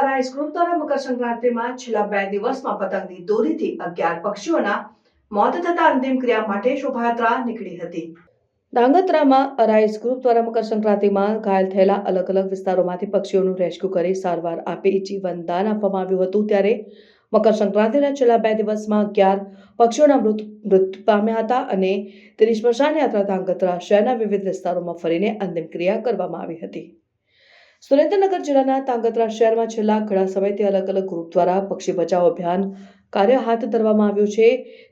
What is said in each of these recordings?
અરાઈસ group દ્વારા મકર સંક્રાંતિમાં છેલ્લા બે દિવસમાં પતંગની દોરીથી અગિયાર પક્ષીઓના મોત થતા અંતિમ ક્રિયા માટે શોભાયાત્રા નીકળી હતી. ધાંગધ્રામાં અરાઈસ ગ્રુપ દ્વારા મકર સંક્રાંતિમાં ઘાયલ થયેલા અલગ અલગ વિસ્તારોમાંથી પક્ષીઓનું રેસ્ક્યુ કરી સારવાર આપી જીવન દાન આપવામાં આવ્યું હતું. ત્યારે મકર સંક્રાંતિના છેલ્લા બે દિવસમાં અગિયાર પક્ષીઓના મૃત મૃત્યુ પામ્યા હતા અને તેની સ્મશાન યાત્રા ધાંગધ્રા શહેરના વિવિધ વિસ્તારોમાં ફરીને અંતિમ ક્રિયા કરવામાં આવી હતી. સુરેન્દ્રનગર જિલ્લાના તાંગત્રા શહેરમાં છેલ્લા ઘણા સમયથી અલગ અલગ ગ્રુપ દ્વારા પક્ષી બચાવ અભિયાન કાર્ય હાથ ધરવામાં આવ્યું છે.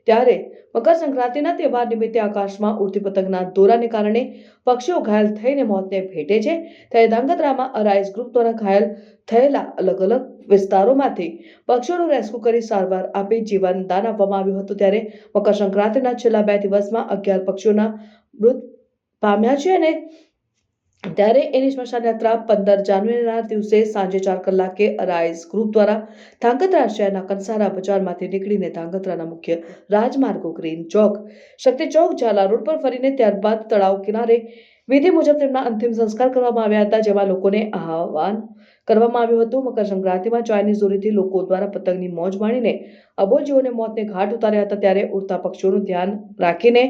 ત્યારે મકર સંક્રાંતિના તહેવાર નિમિત્તે આકાશમાં ઉડતી પતંગના દોરાને કારણે પક્ષીઓ ઘાયલ થઈને મોતને ભેટે છે. ત્યારે ધાંગધ્રામાં અરાઇઝ ગ્રુપ દ્વારા ઘાયલ થયેલા અલગ અલગ વિસ્તારોમાંથી પક્ષીઓનું રેસ્ક્યુ કરી સારવાર આપી જીવન દાન આપવામાં આવ્યું હતું. ત્યારે મકર સંક્રાંતિના છેલ્લા બે દિવસમાં અગિયાર પક્ષીઓના મૃત પામ્યા છે અને ત્યારે એની સ્મશાન યાત્રા પંદર જાન્યુઆરીના દિવસે સાંજે ચાર કલાકે અરાઇઝ ગ્રુપ દ્વારા ધાંગધ્રા શહેરના કંસારા બજારમાંથી નીકળીને ધાંગધ્રાના મુખ્ય રાજમાર્ગો ગ્રીન ચોક, શક્તિ ચોક, ઝાલા રોડ પર ફરીને ત્યારબાદ તળાવ કિનારે વિધિ મુજબ તેમના અંતિમ સંસ્કાર કરવામાં આવ્યા હતા, જેમાં લોકોને આહવાન કરવામાં આવ્યું હતું. મકર સંક્રાંતિમાં ચાઇનીઝ દોરીથી લોકો દ્વારા પતંગની મોજ માણીને અબોલ મોતને ઘાટ ઉતાર્યા હતા. ત્યારે ઉડતા પક્ષીઓનું ધ્યાન રાખીને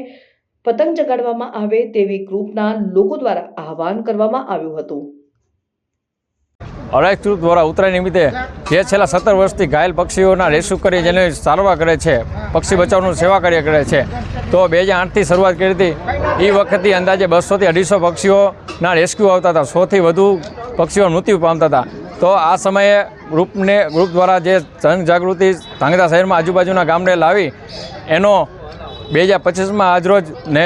પતંગ ચગાડવામાં આવે તેવી ગ્રુપના લોકો દ્વારા આહવાન કરવામાં આવ્યું હતું. અરાઈસ ગ્રુપ દ્વારા ઉત્તરાયણ નિમિત્તે જે છેલ્લા સત્તર વર્ષથી ઘાયલ પક્ષીઓના રેસ્ક્યુ કરી જેને સારવાર કરે છે, પક્ષી બચાવનું સેવા કાર્ય કરે છે, તો બે હજાર આઠથી શરૂઆત કરી હતી. એ વખતથી અંદાજે બસોથી અઢીસો પક્ષીઓના રેસ્ક્યુ આવતા હતા, સોથી વધુ પક્ષીઓ મૃત્યુ પામતા હતા. તો આ સમયે ગ્રુપને, ગ્રુપ દ્વારા જે જનજાગૃતિ ધાંગધ્રા શહેરમાં આજુબાજુના ગામને લાવી, એનો બે હજાર પચીસમાં આજરોજ ને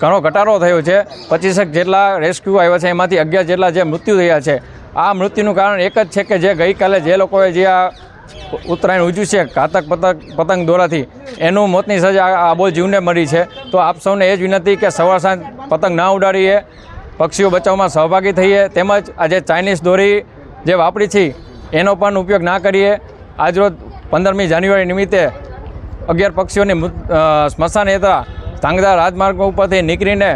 ઘણો ઘટાડો થયો છે. પચીસેક જેટલા રેસ્ક્યુ આવ્યા છે, એમાંથી અગિયાર જેટલા જે મૃત્યુ થયા છે. આ મૃત્યુનું કારણ એક જ છે કે જે ગઈકાલે જે લોકોએ જે આ ઉત્તરાયણ ઉજ્યું છે, ઘાતક પતંગ પતંગ દોરાથી, એનું મોતની સજા આબોલ જીવને મળી છે. તો આપ સૌને એ જ વિનંતી કે સવાર સાંજ પતંગ ના ઉડાડીએ, પક્ષીઓ બચાવમાં સહભાગી થઈએ. તેમજ આ જે ચાઇનીઝ દોરી જે વાપરી છે, એનો પણ ઉપયોગ ના કરીએ. આજરોજ પંદરમી જાન્યુઆરી નિમિત્તે અગિયાર પક્ષીઓની સ્મશાન યાત્રા ધાંગધ્રા રાજમાર્ગ ઉપરથી નીકળીને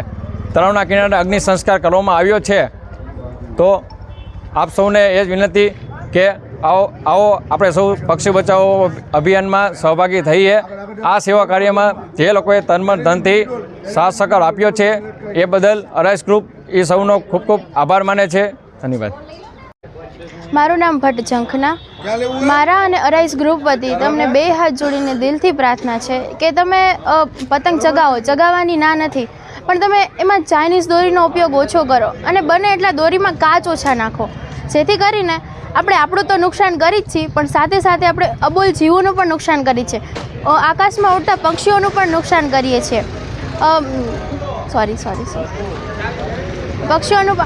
તળાવના કિનારે અગ્નિ સંસ્કાર કરવામાં આવ્યો છે. તો આપ સૌને એ જ વિનંતી કે આવો આવો આપણે સૌ પક્ષી બચાવો અભિયાનમાં સહભાગી થઈએ. આ સેવા કાર્યમાં જે લોકોએ તનમન ધનથી સાથ સહકાર આપ્યો છે, એ બદલ અરાઈસ ગ્રુપ એ સૌનો ખૂબ ખૂબ આભાર માને છે. ધન્યવાદ. મારું નામ ભટ્ટ ઝંખના. મારા અને અરાઈસ ગ્રુપ વતી તમને બે હાથ જોડીને દિલથી પ્રાર્થના છે કે તમે પતંગ ચગાવો. ચગાવવાની ના નથી પણ તમે એમાં ચાઇનીઝ દોરીનો ઉપયોગ ઓછો કરો અને બને એટલા દોરીમાં કાચ ઓછા નાખો. જેથી કરીને આપણે આપણું તો નુકસાન કરી જ છીએ પણ સાથે સાથે આપણે અબોલ જીવોનું પણ નુકસાન કરીએ છીએ આકાશમાં ઉડતા પક્ષીઓનું પણ નુકસાન કરીએ છીએ. સોરી સોરી સોરી પક્ષીઓનું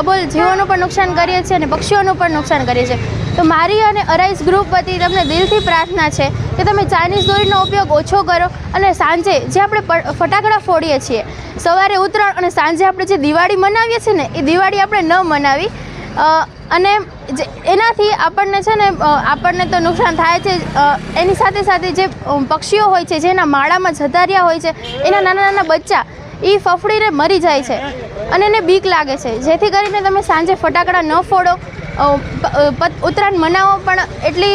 અબોલ જીવોનું પણ નુકસાન કરીએ છીએ અને પક્ષીઓનું પણ નુકસાન કરીએ છીએ. તો મારી અને અરાઈસ ગ્રુપ વતી તમને દિલથી પ્રાર્થના છે કે તમે ચાઇનીઝ દોરીનો ઉપયોગ ઓછો કરો અને સાંજે જે આપણે ફટાકડા ફોડીએ છીએ, સવારે ઉત્તરાયણ અને સાંજે આપણે જે દિવાળી મનાવીએ છીએ ને, એ દિવાળી આપણે ન મનાવી. અને એનાથી આપણને છે ને આપણને તો નુકસાન થાય છે એની સાથે સાથે જે પક્ષીઓ હોય છે, જેના માળામાં જતા રહ્યા હોય છે, એના નાના નાના બચ્ચા એ ફફડીને મરી જાય છે. અને એને બીક લાગે છે. જેથી કરીને તમે સાંજે ફટાકડા ન ફોડો. ઉત્તરાયણ મનાવો પણ એટલી